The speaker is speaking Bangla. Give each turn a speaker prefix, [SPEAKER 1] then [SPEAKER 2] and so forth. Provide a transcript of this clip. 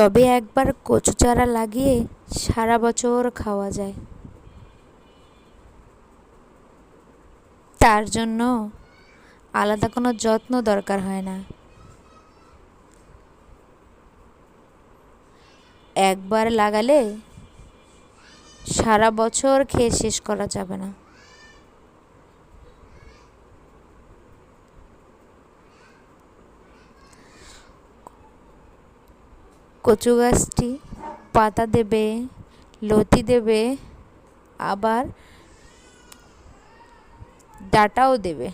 [SPEAKER 1] টবে একবার কচু চারা লাগিয়ে সারা বছর খাওয়া যায়। তার জন্য আলাদা কোনো যত্ন দরকার হয় না। একবার লাগালে সারা বছর খেয়ে শেষ করা যাবে না। কচু গাছটি পাতা দেবে লতি দেবে আবার ডাটাও দেবে।